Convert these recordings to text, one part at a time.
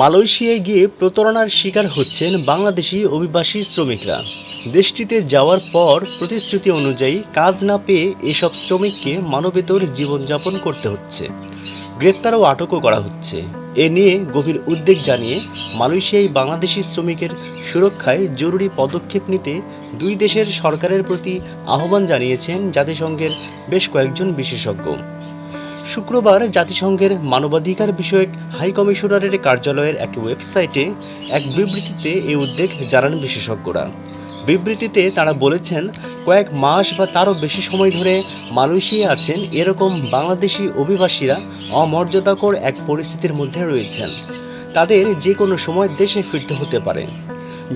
মালয়েশিয়ায় গিয়ে প্রতারণার শিকার হচ্ছেন বাংলাদেশি অভিবাসী শ্রমিকরা। দেশটিতে যাওয়ার পর প্রতিশ্রুতি অনুযায়ী কাজ না পেয়ে এসব শ্রমিককে মানবেতর জীবনযাপন করতে হচ্ছে। গ্রেপ্তার ও আটকও করা হচ্ছে। এ নিয়ে গভীর উদ্বেগ জানিয়ে মালয়েশিয়ায় বাংলাদেশি শ্রমিকের সুরক্ষায় জরুরি পদক্ষেপ নিতে দুই দেশের সরকারের প্রতি আহ্বান জানিয়েছেন জাতিসংঘের বেশ কয়েকজন বিশেষজ্ঞ। শুক্রবার জাতিসংঘের মানবাধিকার বিষয়ক হাই কমিশনারের কার্যালয়ের এক ওয়েবসাইটে এক বিবৃতিতে এই উদ্বেগ জানান বিশেষজ্ঞরা। বিবৃতিতে তারা বলেছেন, কয়েক মাস বা তারও বেশি সময় ধরে মালয়েশিয়া আছেন এরকম বাংলাদেশি অভিবাসীরা অমর্যাদাকর এক পরিস্থিতির মধ্যে রয়েছেন। তাদের যে কোনো সময় দেশে ফিরতে হতে পারে।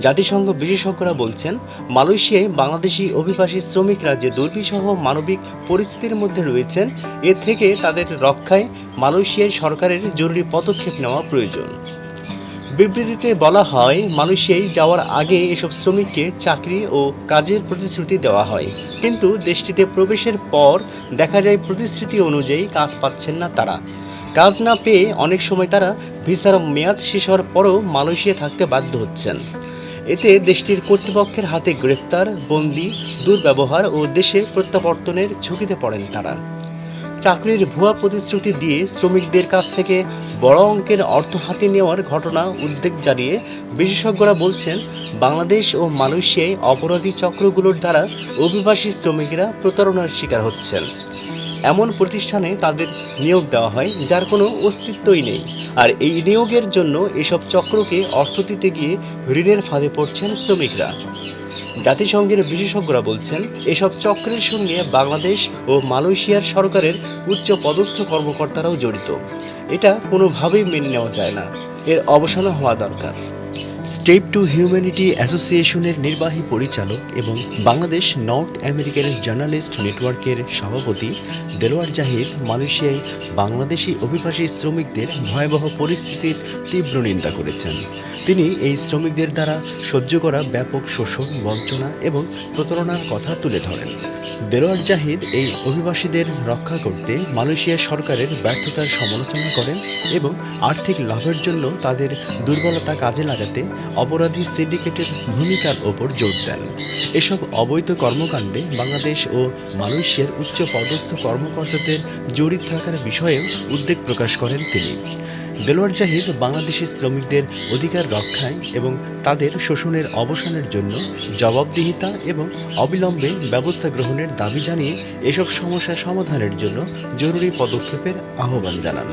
জাতিসংঘ বিশেষজ্ঞরা বলছেন, মালয়েশিয়ায় বাংলাদেশি অভিবাসী শ্রমিকরা যে দুর্বিষহ মানবিক পরিস্থিতির মধ্যে রয়েছেন, এ থেকে তাদের রক্ষায় মালয়েশিয়ার সরকারের জরুরি পদক্ষেপ নেওয়া প্রয়োজন। বিবৃতিতে বলা হয়, মালয়েশিয়ায় যাওয়ার আগে এসব শ্রমিককে চাকরি ও কাজের প্রতিশ্রুতি দেওয়া হয়। কিন্তু দেশটিতে প্রবেশের পর দেখা যায় প্রতিশ্রুতি অনুযায়ী কাজ পাচ্ছেন না তারা। কাজ না পেয়ে অনেক সময় তারা ভিসার মেয়াদ শেষ হওয়ার পরও মালয়েশিয়া থাকতে বাধ্য হচ্ছেন। এতে দেশটির কর্তৃপক্ষের হাতে গ্রেফতার বন্দি, দুর্ব্যবহার ও দেশে প্রত্যাবর্তনের ঝুঁকিতে পড়েন তারা। চাকরির ভুয়া প্রতিশ্রুতি দিয়ে শ্রমিকদের কাছ থেকে বড় অঙ্কের অর্থ হাতে নেওয়ার ঘটনা উদ্বেগ জানিয়ে বিশেষজ্ঞরা বলছেন, বাংলাদেশ ও মালয়েশিয়ায় অপরাধী চক্রগুলোর দ্বারা অভিবাসী শ্রমিকরা প্রতারণার শিকার হচ্ছেন। এমন প্রতিষ্ঠানে তাদের নিয়োগ দেওয়া হয়, যার কোনো অস্তিত্বই নেই। আর এই নিয়োগের জন্য এসব চক্রকে অর্থ দিতে গিয়ে ঋণের ফাঁদে পড়ছেন শ্রমিকরা। জাতিসংঘের বিশেষজ্ঞরা বলছেন, এসব চক্রের সঙ্গে বাংলাদেশ ও মালয়েশিয়ার সরকারের উচ্চ পদস্থ কর্মকর্তারাও জড়িত। এটা কোনোভাবেই মেনে নেওয়া যায় না। এর অবসান হওয়া দরকার। স্টেপ টু হিউম্যানিটি অ্যাসোসিয়েশনের নির্বাহী পরিচালক এবং বাংলাদেশ নর্থ আমেরিকান জার্নালিস্ট নেটওয়ার্কের সভাপতি দেলোয়ার জাহিদ মালয়েশিয়ায় বাংলাদেশি অভিবাসী শ্রমিকদের ভয়াবহ পরিস্থিতির তীব্র নিন্দা করেছেন। তিনি এই শ্রমিকদের দ্বারা সহ্য করা ব্যাপক শোষণ, বঞ্চনা এবং প্রতারণার কথা তুলে ধরেন। দেলোয়ার জাহিদ এই অভিবাসীদের রক্ষা করতে মালয়েশিয়া সরকারের ব্যর্থতার সমালোচনা করেন এবং আর্থিক লাভের জন্য তাদের দুর্বলতা কাজে লাগাতে অপরাধী সিন্ডিকেটের ভূমিকার ওপর জোর দেন। এসব অবৈধ কর্মকাণ্ডে বাংলাদেশ ও মালয়েশিয়ার উচ্চ পদস্থ কর্মকর্তাদের জড়িত থাকার বিষয়েও উদ্বেগ প্রকাশ করেন তিনি। দেলোয়ার জাহিদ বাংলাদেশি শ্রমিকদের অধিকার রক্ষায় এবং তাদের শোষণের অবসানের জন্য জবাবদিহিতা এবং অবিলম্বে ব্যবস্থা গ্রহণের দাবি জানিয়ে এসব সমস্যা সমাধানের জন্য জরুরি পদক্ষেপের আহ্বান জানান।